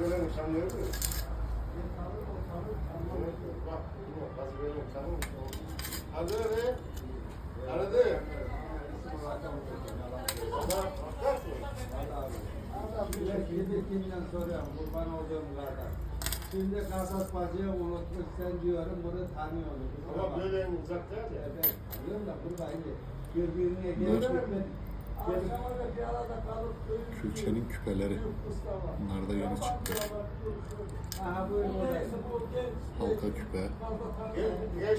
böyle bu bazı böyle nişanı mı? Hadi hadi. Hadi. Baba, bakar mısın? Adam bile yedi kimden soruyorum kurban olduğum kadar. Şimdi kasap bacıyı unutmuş sen diyorum bunu tanıyorum. Ama böyle uzak değil. Evet, tanıyorum da buradaydı. Birbirine Bunlar- Külçenin küpeleri. Bunlar da yeni çıktı. Halka küpe.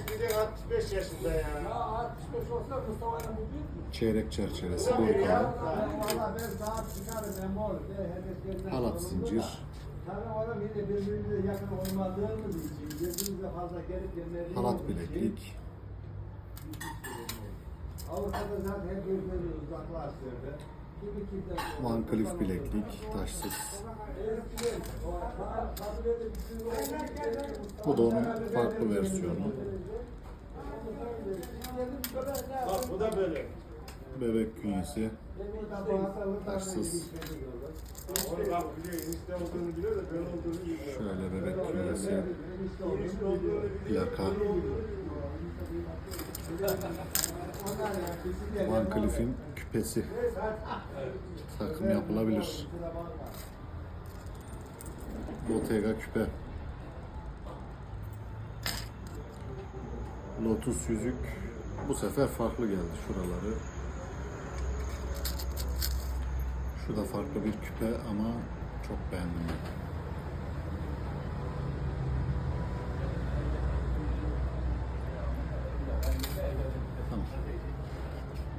Bir de 65 yaşında ya. Ya 65 olsa Mustafa'nın bu büyük mü? Çeyrek çerçevesi. Bu kendine Halat zincir. Tabii oğlum Avrupa'da zaten birbirleri uzaklaştırdı. Cleef bileklik. Taşsız. Bu da onun farklı versiyonu. Bak bu da böyle. Bebek künyesi. Taşsız. Onu bak biliyor, enişte olduğunu biliyor da böyle olduğunu bilmiyor. Şöyle bebek künyesi. Plaka. Van Cleef'in küpesi. Takım yapılabilir. Bottega küpe. Lotus yüzük. Bu sefer farklı geldi şuraları. Şu da farklı bir küpe ama çok beğendim ben.